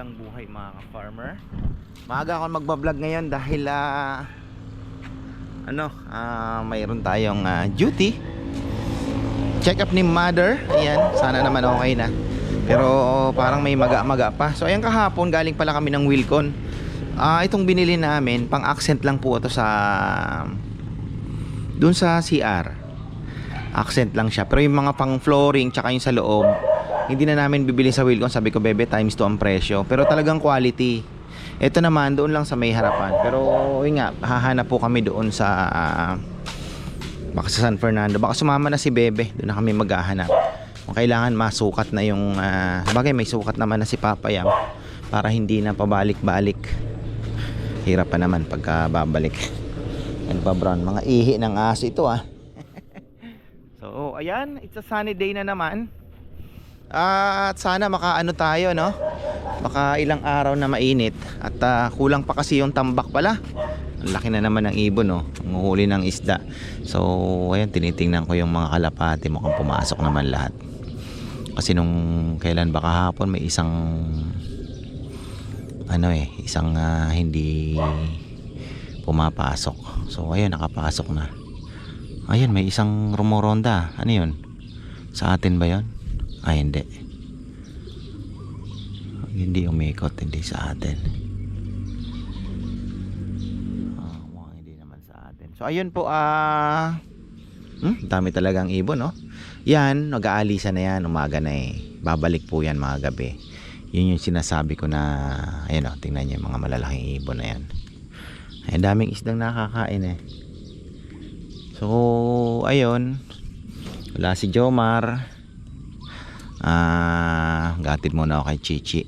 ang buhay mga ka-farmer. Maaga ako magbablog ngayon dahil ah, Ano, ah, mayroon tayong ah, duty. Check up ni mother. Ayan, sana naman okay na. Pero parang may maga-maga pa. So ayan kahapon, galing pala kami ng Wilcon. Ah, Itong binili namin, pang accent lang po ito sa Doon sa CR Accent lang siya. Pero yung mga pang flooring, tsaka yung sa loob hindi na namin bibili sa Wilcon. Sabi ko bebe times 2 ang presyo. Pero talagang quality. Ito naman doon lang sa may harapan. Pero yun nga hahanap po kami doon sa ah, baka sa San Fernando. Baka sumama na si bebe. Doon na kami maghahanap. Kung kailangan masukat na yung uh, bagay may sukat naman na si Papa Yam para hindi na pabalik-balik. Hirap pa naman pagka babalik ano pa brown mga ihi ng aso ito ah. So ayan it's a sunny day na naman at sana makaano tayo no? Baka ilang araw na mainit. At ah, kulang pa kasi yung tambak pala. Ang laki na naman ng ibon no? Nguhuli ng isda. So ayan tinitingnan ko yung mga kalapati. Mukhang pumasok naman lahat. Kasi nung kailan ba kahapon May isang Ano eh Isang ah, hindi Pumapasok. So ayan nakapasok na. Ayan may isang rumoronda. Ano yun? Sa atin ba yun ay hindi. Hindi umikot hindi sa atin. Ah, mukhang hindi naman sa atin. So ayun po ah hmm, dami talagang ibon no? Yan nag-aalisa na yan umaga na eh. Babalik po yan mga gabi. Yun yung sinasabi ko na ayun o tingnan nyo yung mga malalaking ibon na yan. Ay daming isdang nakakain eh. So ayun. Wala si Jomar Ah, gatid muna ako kay Chichi.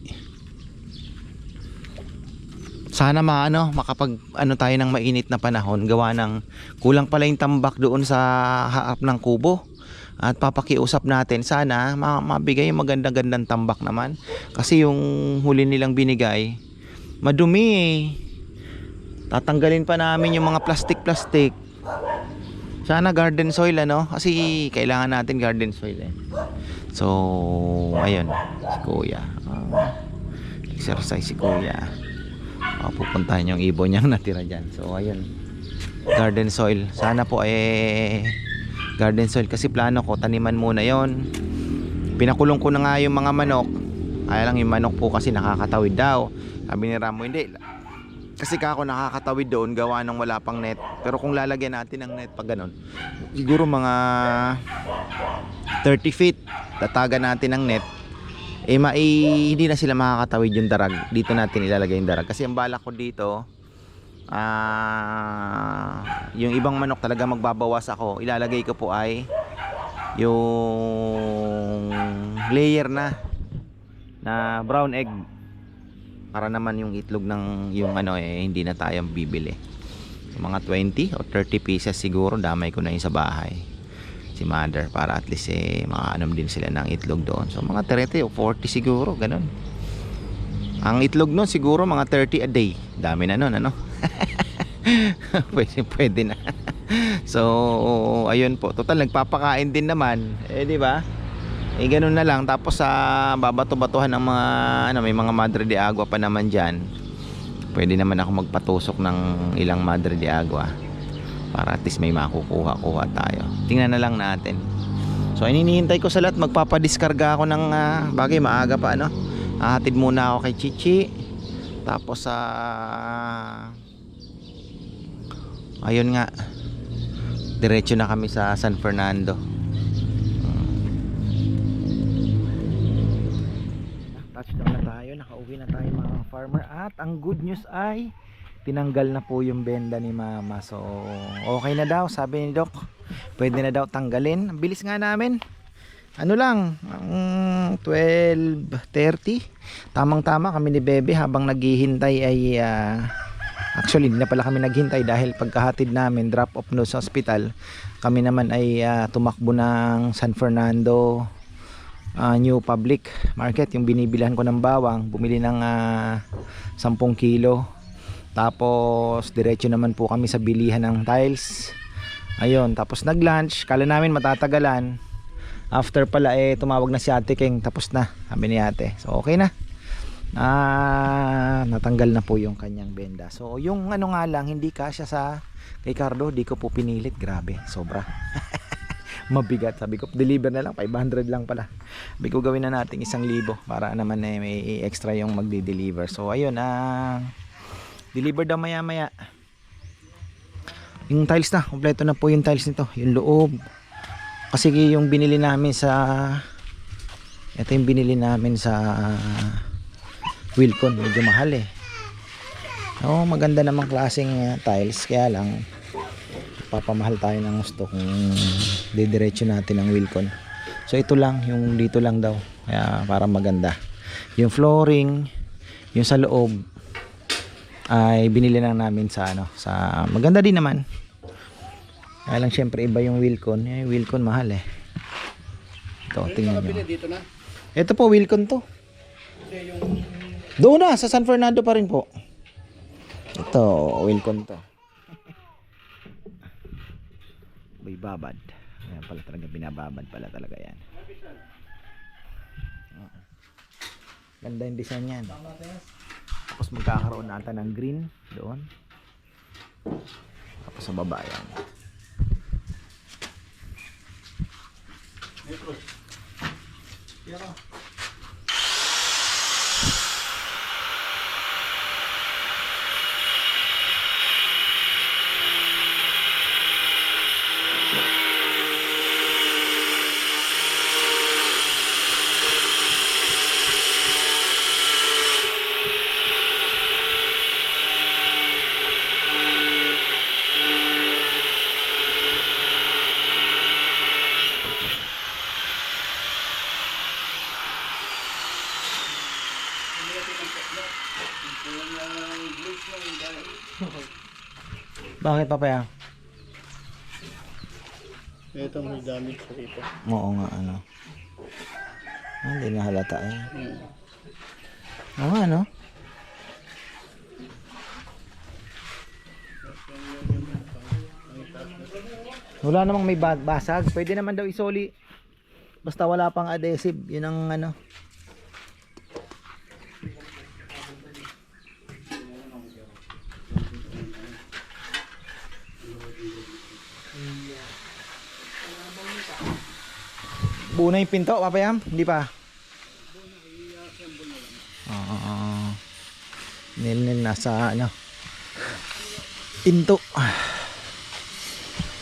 Sana maano, makapag ano tayo ng mainit na panahon, gawa ng kulang pala yung tambak doon sa harap ng kubo. At papakiusap natin sana ma- mabigay yung maganda-gandang tambak naman. Kasi yung huli nilang binigay, madumi eh. Tatanggalin pa namin yung mga plastic-plastic. Sana garden soil ano, kasi kailangan natin garden soil eh. So, ayun, si Kuya. Ah, exercise si Kuya. Uh, pupuntahan yung ibon niyang natira dyan. So, ayun. Garden soil. Sana po eh garden soil kasi plano ko taniman muna yon. Pinakulong ko na nga yung mga manok. Kaya lang yung manok po kasi nakakatawid daw. Sabi ni Ramo, hindi. Kasi kako nakakatawid doon gawa ng wala pang net. Pero kung lalagyan natin ng net pag ganun, siguro mga 30 feet. Tatagan natin ng net. Eh mai, hindi na sila makakatawid yung darag. Dito natin ilalagay yung darag. Kasi ang balak ko dito ah yung ibang manok talaga magbabawas ako. Ilalagay ko po ay yung layer na na brown egg. Para naman yung itlog ng yung ano eh hindi na tayo bibili. Mga 20 o 30 pieces siguro damay ko na yung sa bahay si mother para at least eh makaanom din sila ng itlog doon. So mga 30 o 40 siguro ganun. Ang itlog noon siguro mga 30 a day. Dami na noon ano? Pwede, pwede na. So ayun po. Total nagpapakain din naman. Eh di ba? Eh ganun na lang. Tapos sa babato-batuhan ng mga ano may mga madre de agua pa naman diyan pwede naman ako magpatusok ng ilang madre de agua para at least may makukuha-kuha tayo. Tingnan na lang natin. So ininihintay ko sa lahat. Magpapadiskarga ako ng ah, bagay maaga pa ano? Ahatid muna ako kay Chichi. Tapos sa ayun nga. Diretso na kami sa San Fernando. Touchdown na tayo. Nakauwi na tayo mga farmer. At ang good news ay tinanggal na po yung benda ni mama. So okay na daw sabi ni doc. Pwede na daw tanggalin. Ang bilis nga namin. Ano lang ang 12.30 tamang tama kami ni bebe habang naghihintay ay ah, actually hindi na pala kami naghintay dahil pagkahatid namin drop off no sa hospital kami naman ay ah, tumakbo ng San Fernando ah, new public market. Yung binibilhan ko ng bawang bumili ng ah, 10 kilo tapos diretso naman po kami sa bilihan ng tiles. Ayun, tapos nag-lunch, kala namin matatagalan. After pala eh tumawag na si Ate King, tapos na, sabi ni Ate. So okay na. Ah, natanggal na po yung kanyang benda. So, yung ano nga lang, hindi kasya sa kay Cardo, di ko po pinilit. Grabe, sobra. Mabigat. Sabi ko, deliver na lang, 500 lang pala. Sabi ko, gawin na natin isang libo para naman eh, may extra yung magdi-deliver. So, ayun, ah, deliver daw maya maya. Yung tiles na, kompleto na po yung tiles nito. Yung loob. Kasi yung binili namin sa ito yung binili namin sa Wilcon, medyo mahal eh. Oo, maganda namang klaseng uh, tiles, kaya lang papamahal tayo ng gusto kung didiretso natin ang Wilcon. So ito lang, yung dito lang daw. Kaya para maganda. Yung flooring, yung sa loob ay binili lang namin sa ano, sa maganda din naman. Kaya lang syempre iba yung Wilcon. Yung Wilcon mahal eh. Ito, tingnan nyo. Ito po, Wilcon to. Doon na, sa San Fernando pa rin po. Ito, Wilcon to. May babad. Ayan pala talaga, binababad pala talaga yan. Ganda yung design yan. Tapos magkakaroon nata ng green doon. Tapos sa baba yan. Bakit papaya? Ito may damage sa rito. Oo nga ano. Ah, Hindi na halata eh. Hmm. Oo nga ano. Wala namang may ba- basag. Pwede naman daw isoli. Basta wala pang adhesive. Yun ang ano. Buo na yung pinto, papayam? Hindi pa? Oo. Nil-nil nasa ano. Pinto.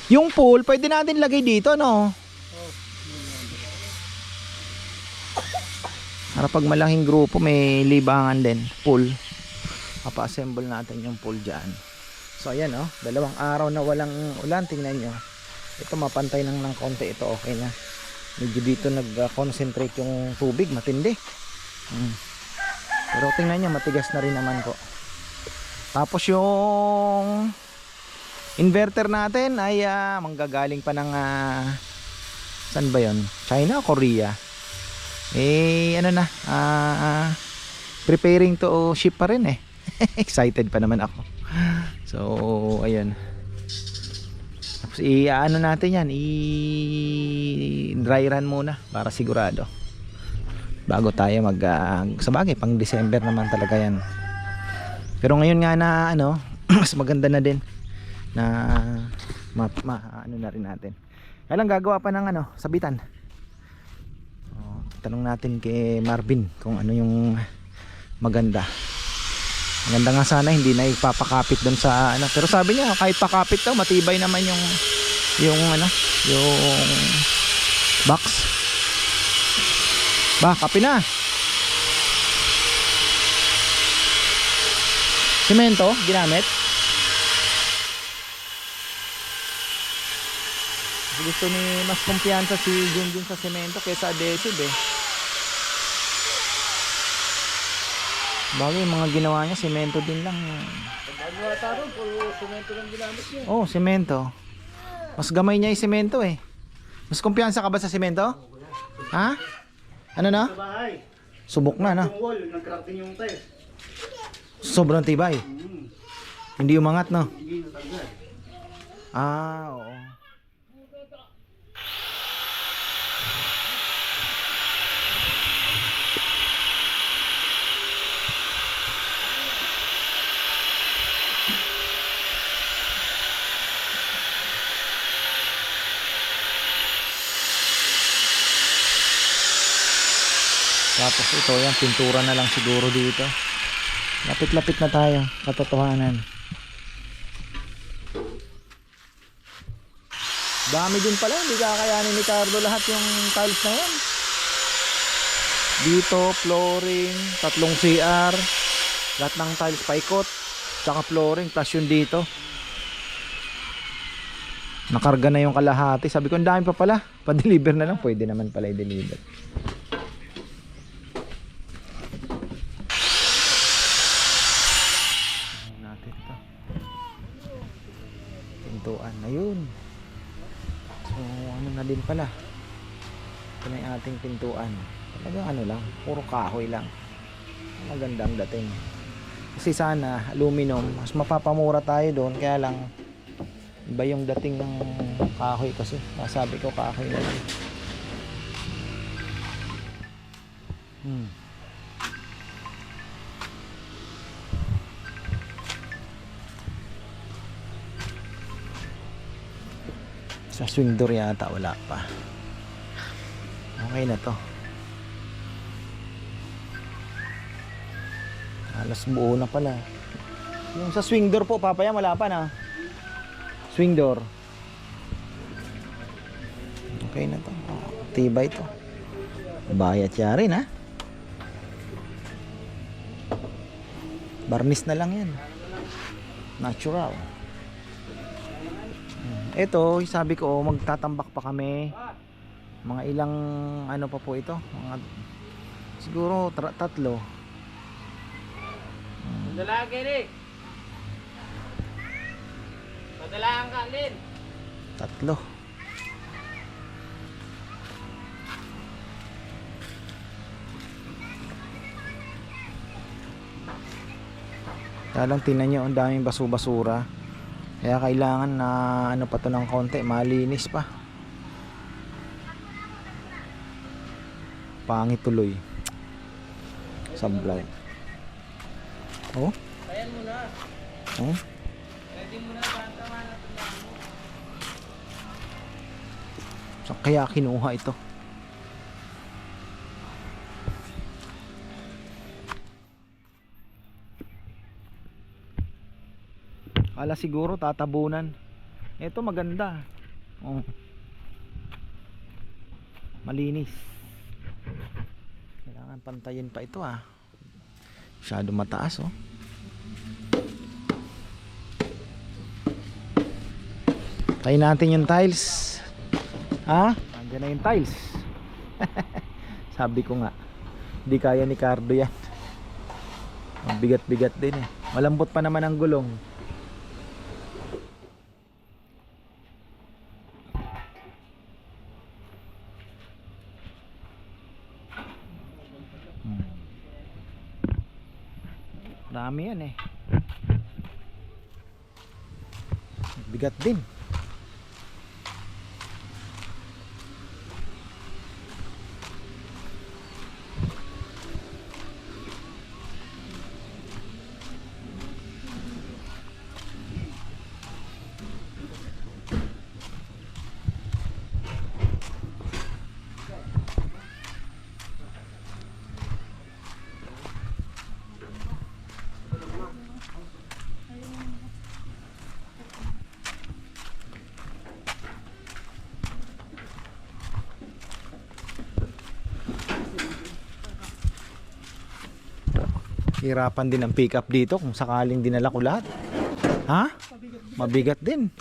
Yung pool, pwede natin lagay dito, no? Para pag malaking grupo, may libangan din. Pool. Papa-assemble natin yung pool dyan. So, ayan, oh. Dalawang araw na walang ulan. Tingnan nyo. Ito, mapantay lang ng konti. Ito, okay na medyo dito nag-concentrate yung tubig matindi. Mm. pero tingnan nyo matigas na rin naman po. Tapos yung inverter natin ay ah, manggagaling pa ng ah, saan ba yon China o Korea? Eh ano na ah, preparing to ship pa rin eh. Excited pa naman ako. So ayun tapos i-ano natin yan, i-dry run muna para sigurado. Bago tayo mag uh, sa bagay pang December naman talaga yan. Pero ngayon nga na ano, mas maganda na din na ma, ma ano na rin natin. Kaya lang gagawa pa ng ano, sabitan. Oh, tanong natin kay Marvin kung ano yung maganda. Maganda nga sana hindi na ipapakapit doon sa ano. Pero sabi niya kahit pakapit daw matibay naman yung yung ano, yung box. Ba, kape na. Semento ginamit. Gusto ni mas kumpiyansa si Junjun sa semento kaysa adhesive eh. Bagay, mga ginawa niya, semento din lang. Ata ron, puro semento lang ginamit niya. Oh, semento. Mas gamay niya yung semento eh. Mas kumpiyansa ka ba sa semento? Ha? Ano na? Subok na na. yung yung tiles. Sobrang tibay. Hindi umangat no. Ah, oo. Tapos ito, yan, pintura na lang siguro dito. Lapit-lapit na tayo, katotohanan. Dami din pala, hindi kakayanin ni Carlo lahat yung tiles na yan. Dito, flooring, tatlong CR, lahat ng tiles paikot, tsaka flooring, plus yung dito. Nakarga na yung kalahati. Sabi ko, ang dami pa pala. Pa-deliver na lang. Pwede naman pala i-deliver. Ayun natin ito. Pintuan. Ayun. So, ano na din pala. Ito na yung ating pintuan. Talagang ano lang. Puro kahoy lang. Maganda ang dating. Kasi sana, aluminum. Mas mapapamura tayo doon. Kaya lang, Iba yung dating ng kahoy kasi. Masabi ko kahoy na lang. Hmm. Sa swing door yata wala pa. Okay na to. Alas buo na pala. Yung sa swing door po, papaya wala pa na. Swing door. Okay na to. Tibay to. Bayat siya rin ha. Barnis na lang yan. Natural. Ito, sabi ko, magtatambak pa kami. Mga ilang ano pa po ito? Mga siguro tatlo. Padala ka rin. Padalaan ka, Lin. Tatlo. Kaya lang tingnan nyo, ang daming basu-basura. Kaya kailangan na ano pa to ng konti, malinis pa. Pangit tuloy. Sablay. Oh? Ayan mo na. Oh? Pwede mo na kaya kinuha ito. Kala siguro tatabunan. Ito maganda. Oh. Malinis. Kailangan pantayin pa ito ah. Masyado mataas oh. Tayo natin yung tiles. Ha? Andiyan na yung tiles. Sabi ko nga, hindi kaya ni Cardo yan. Ang bigat-bigat din eh. Malambot pa naman ang gulong. Hmm. Dami yan eh. Bigat din. Hirapan din ang pick up dito kung sakaling dinala ko lahat. Ha? Mabigat din.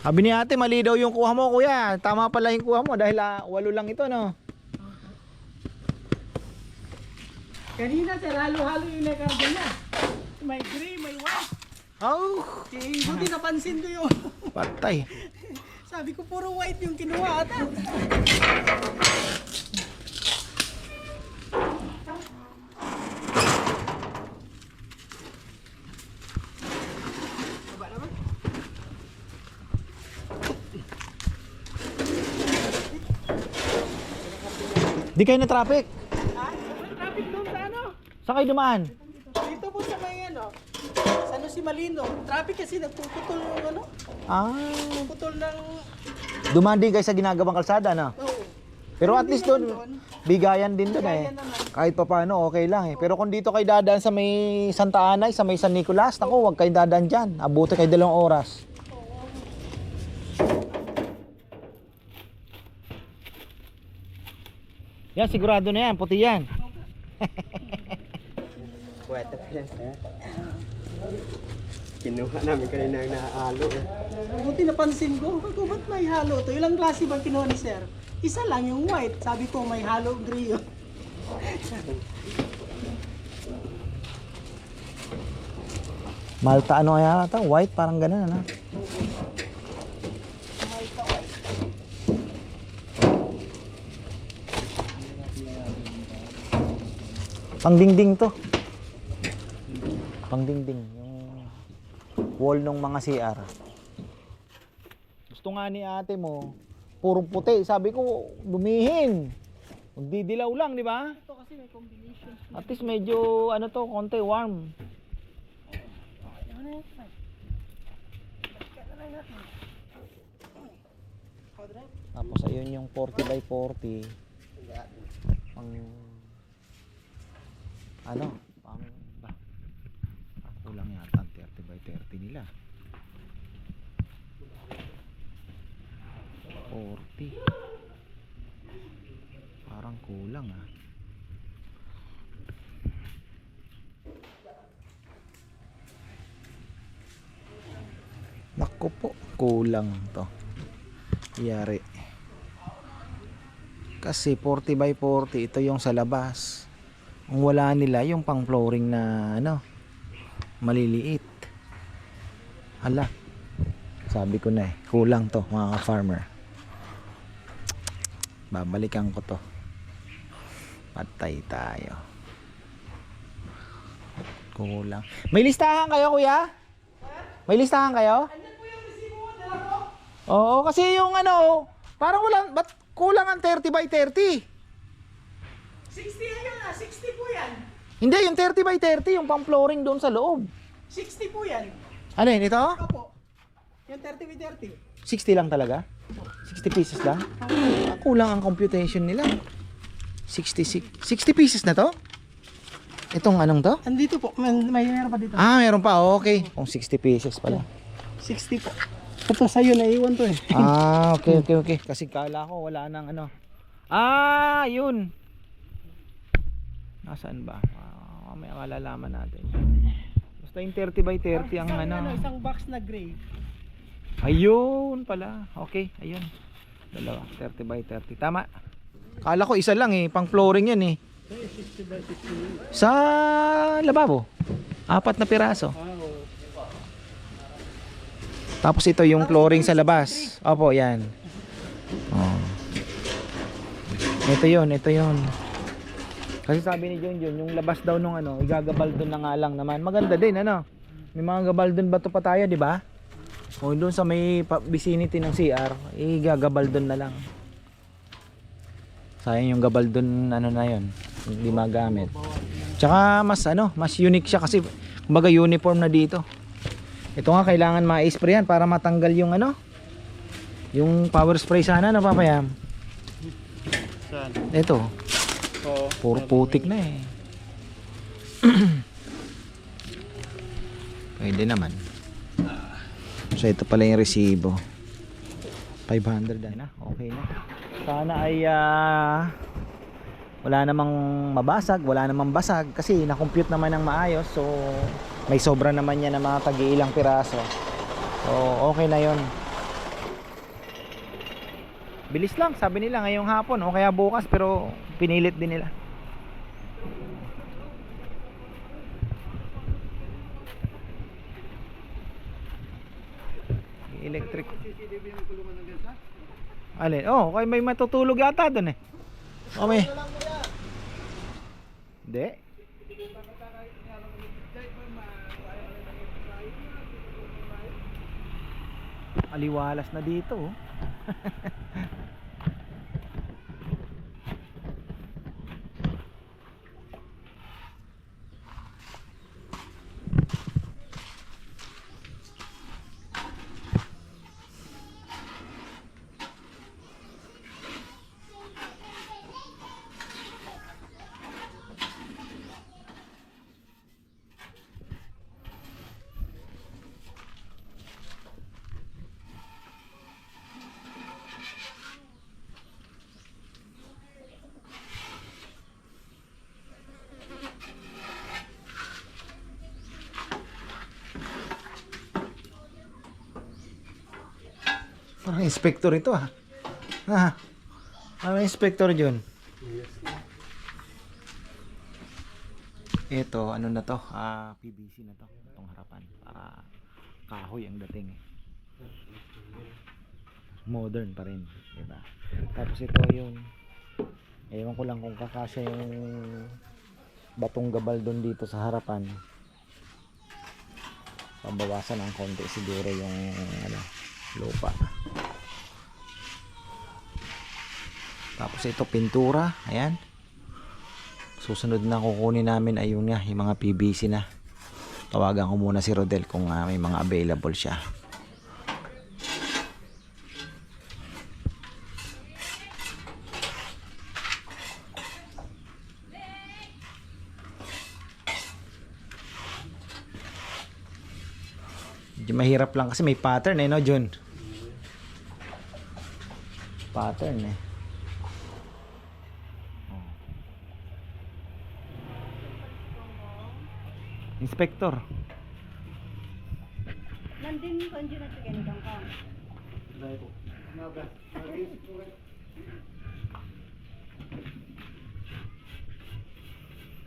Sabi ni ate, mali daw yung kuha mo kuya. Tama pala yung kuha mo dahil ah, walo lang ito no. Kanina sa halo-halo yung nakarga niya. May gray, may white. Oh, Eh, buti napansin ko yun. patay. Sabi ko puro white yung kinuha ata. Di kayo na traffic. Ha? Traffic doon sa ano? Saan kayo dumaan? Dito po sa may ano. Sa ano si Malino. Traffic kasi nagpuputol yung ano. Ah, Putol ng... dumaan din kayo sa ginagawang kalsada na. Oh. Pero at least doon, bigayan din doon eh. Kahit pa paano, okay lang eh. Pero kung dito kayo dadaan sa may Santa Ana, sa may San Nicolas, naku, huwag kayo dadaan dyan. Abuti kayo dalawang oras. Yan, sigurado na yan. Puti yan. Pwede pa yan. Kinuha namin kanina ang naalo eh. Buti napansin ko, ko ba't may halo to? Ilang klase ba kinuha ni sir? Isa lang yung white. Sabi ko may halo gray yun. Malta ano kaya ata? White, parang ganun ano? Pangdingding to. Pangdingding. Yung wall ng mga CR. Gusto nga ni ate mo, purong puti. Sabi ko, dumihin. Magdidilaw lang, di ba? Ito kasi may combination. At least medyo, ano to, konti warm. Ano? Tapos ayun yung 40 by 40. Pang ano? Pang ba? Kulang yata ang 30 by 30 nila. 40. Parang kulang ah. Naku po, kulang to. Yari. Kasi 40 by 40, ito yung sa labas. Ang wala nila, yung pang flooring na ano, maliliit. Hala. Sabi ko na eh, kulang to mga farmer. Babalikan ko to. Patay tayo. Kulang. May listahan kayo, kuya? May listahan kayo? Oo, kasi yung ano, parang wala, ba't kulang ang 30 by 30? 60 yan ah, 60 po yan. Hindi, yung 30 by 30, yung pang flooring doon sa loob. 60 po yan. Ano yun, ito? Opo. Yung 30 by 30. 60 lang talaga? 60 pieces lang? Kulang ang computation nila. 66, 60 pieces na to? Itong anong to? Andito po, may, may meron pa dito. Ah, meron pa, okay. Kung 60 pieces pala. 60 po. Ito sa'yo, naiwan to eh. Ah, okay, okay, okay. Kasi kala ko wala nang ano. Ah, yun. Nasaan ba? Ah, may malalaman natin. Basta yung 30 by 30 ang Isang, ano. Isang box na gray. Ayun pala. Okay, ayun. Dalawa, 30 by 30. Tama. Kala ko isa lang eh, pang flooring yan eh. Sa lababo. Apat na piraso. Tapos ito yung flooring sa labas. Opo, yan. Oh. Ito yun, ito yun. Kasi sabi ni John, yung labas daw nung ano, igagabal doon na nga lang naman. Maganda din, ano? May mga gabal doon bato pa tayo, di ba? O doon sa may vicinity ng CR, igagabal doon na lang. Sayang yung gabal doon, ano na yun, hindi magamit. Tsaka mas ano, mas unique siya kasi kumbaga uniform na dito. Ito nga kailangan ma-spray yan para matanggal yung ano, yung power spray sana napapayam. Saan? Ito. Puro putik na eh. Pwede naman. So ito pala yung resibo. 500 na, okay na. Sana ay ah, wala namang mabasag, wala namang basag kasi na-compute naman ng maayos. So may sobra naman yan na mga tag-iilang piraso. So okay na yon. Bilis lang, sabi nila ngayong hapon o kaya bukas pero pinilit din nila. Electric. Alin? Oh, kay may matutulog yata doon eh. Oh, may. Hindi. Aliwalas na dito oh. inspector ito ah. Ha? Ano inspector yun? Ito, ano na to? Ah, PVC na to. Itong harapan. Para kahoy ang dating. Modern pa rin. Diba? Tapos ito yung ewan ko lang kung kakasya yung batong gabal doon dito sa harapan. Pabawasan ng konti siguro yung ano, lupa. Tapos ito pintura, ayan. Susunod na kukunin namin ay nga, yung mga PVC na. Tawagan ko muna si Rodel kung ah, may mga available siya. Medyo mahirap lang kasi may pattern eh, no, Jun? Pattern eh. Inspector. Nandun ko ang dyan at ganitong ka.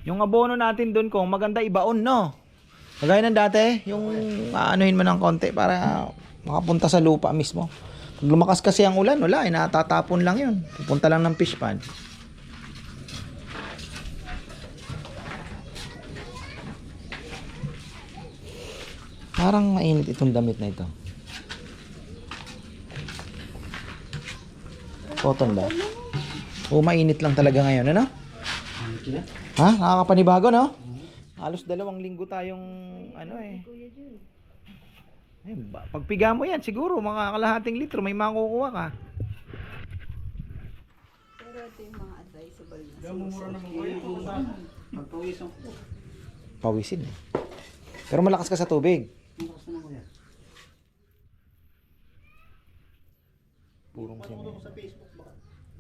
Yung abono natin doon kung maganda ibaon, no? Kagaya ng dati, yung aanuhin mo ng konti para makapunta sa lupa mismo. Pag lumakas kasi ang ulan, wala, eh, natatapon lang yun. Pupunta lang ng fish pond. Parang mainit itong damit na ito. Cotton ba? O mainit lang talaga ngayon, ano? Ha? Nakakapanibago, no? Halos dalawang linggo tayong ano eh. Ba- pagpiga mo yan, siguro mga kalahating litro may makukuha ka. Pero ito yung mga advisable na Pawisin eh. Pero malakas ka sa tubig. Purong siya. sa Facebook baka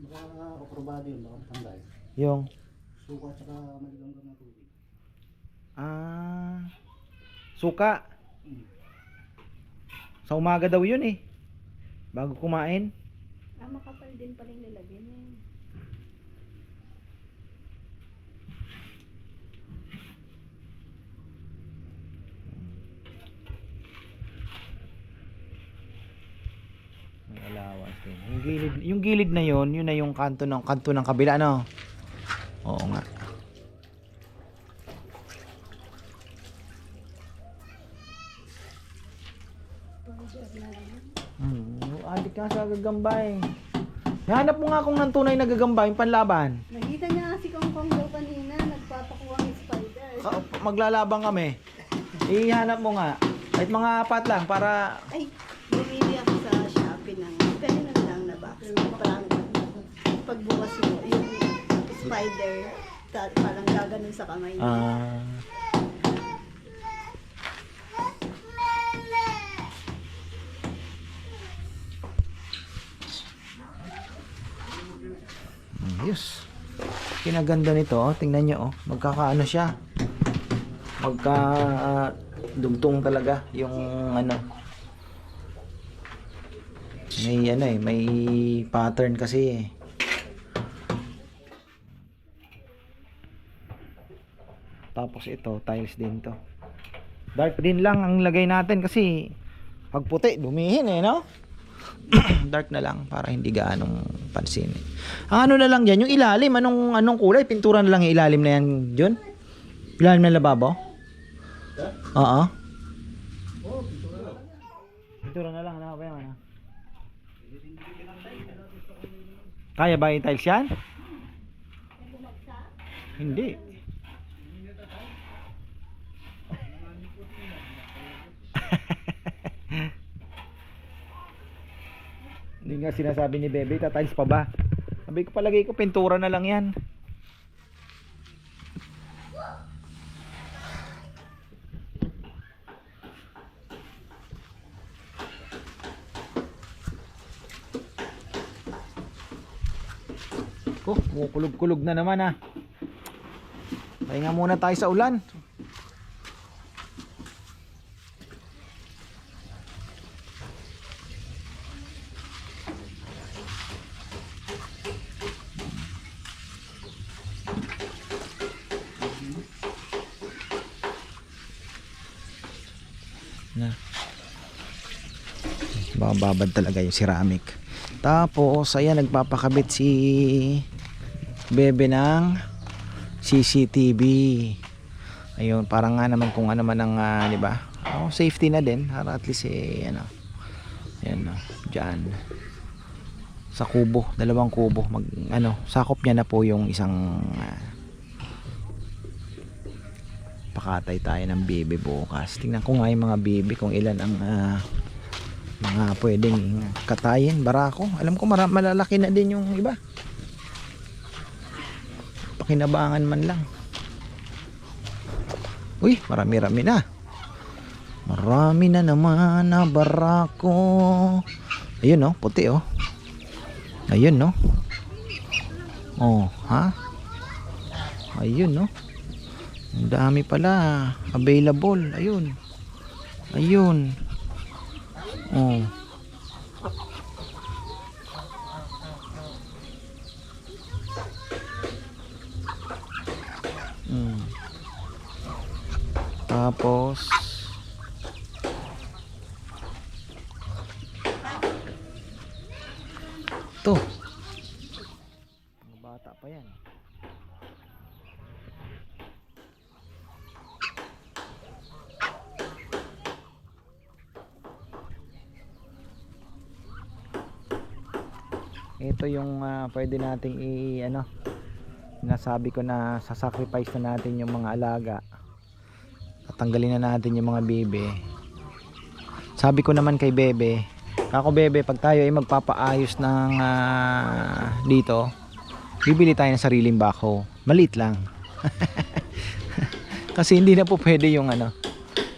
baka okrobado yun, baka matanggal. Yung, Suka at saka maligamgam na tubig. ah, suka. Sa umaga daw yun eh. Bago kumain. Ah, makapal din pala yung lalagyan eh. May allowance din. Yung gilid, yung gilid na yon, yun na yung kanto ng kanto ng kabila no. Oo nga. Hmm, adik ka sa gagambay. Hanap mo nga kung nang tunay na gagamba, yung panlaban. Nakita niya kasi kong kong daw kanina, nagpapakuha ng spider. Ah, maglalabang kami. Ihanap mo nga. Kahit mga apat lang para Ay, bumili ako sa Shopee ng ganun lang lang na box. Parang pagbukas mo, yung spider, ta- parang gaganon sa kamay niya. ah Ayos. Kinaganda nito, oh. tingnan nyo, oh. magkakaano siya. Magka ah, dugtong talaga yung ano. May ano eh, may pattern kasi eh. Tapos ito, tiles din to. Dark din lang ang lagay natin kasi pag puti, dumihin eh, no? Dark na lang para hindi gaanong pansin. eh. Ang ano na lang dyan, yung ilalim, anong, anong kulay? Pintura na lang yung ilalim na yan, John? Ilalim ng lababo? Oo. Pintura na lang, ano ba yan? Ano? Kaya ba yung tiles yan? Hindi. Hindi nga sinasabi ni Bebe, tatiles pa ba? Sabi ko palagay ko, pintura na lang yan. Oh, kumukulog-kulog na naman ah. Pahinga muna tayo sa ulan. Baka babad talaga yung ceramic. Tapos, ayan, nagpapakabit si Bebe ng CCTV. Ayun, parang nga naman kung ano man ang, ah, di ba? Oh, safety na din. Para at least, eh, ano. Ayan, no. Diyan. Sa kubo, dalawang kubo. Mag, ano, sakop niya na po yung isang ah, pakatay tayo ng bibi bukas. Tingnan ko nga yung mga bibi kung ilan ang ah, mga pwedeng katayin, barako. Alam ko malalaki na din yung iba. Pakinabangan man lang. Uy, marami-rami na. Marami na naman na barako. Ayun no, puti oh. Ayun no. Oh, ha? Ayun no. Ang dami pala available. Ayun. Ayun. Oh. Tapos To. Mga bata pa yan. Ito yung ah, pwede nating i ano nasabi ko na sasacrifice na natin yung mga alaga. Tatanggalin na natin yung mga bebe. Sabi ko naman kay bebe kako bebe pag tayo ay magpapaayos ng ah, dito bibili tayo ng sariling bako. Maliit lang. Kasi hindi na po pwede yung ano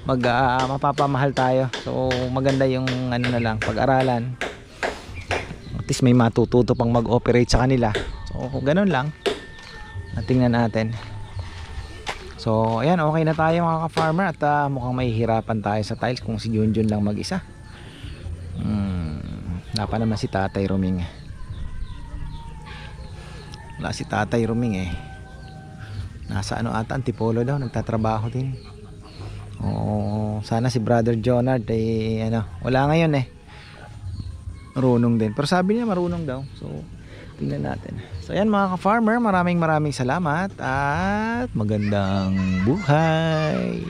mag ah, mapapamahal tayo. So maganda yung ano na lang pag-aralan at least may matututo pang mag-operate sa kanila. So ganun lang. Tingnan natin. So ayan okay na tayo mga ka-farmer at ah, mukhang mahihirapan tayo sa tiles kung si Junjun lang mag-isa. Hmm, wala pa naman si Tatay Ruming. Wala si Tatay Ruming eh. Nasa ano ata Antipolo daw nagtatrabaho din. Oo, sana si Brother Jonard ay ano, wala ngayon eh marunong din. Pero sabi niya marunong daw. So, tingnan natin. So, ayan mga ka-farmer, maraming maraming salamat at magandang buhay.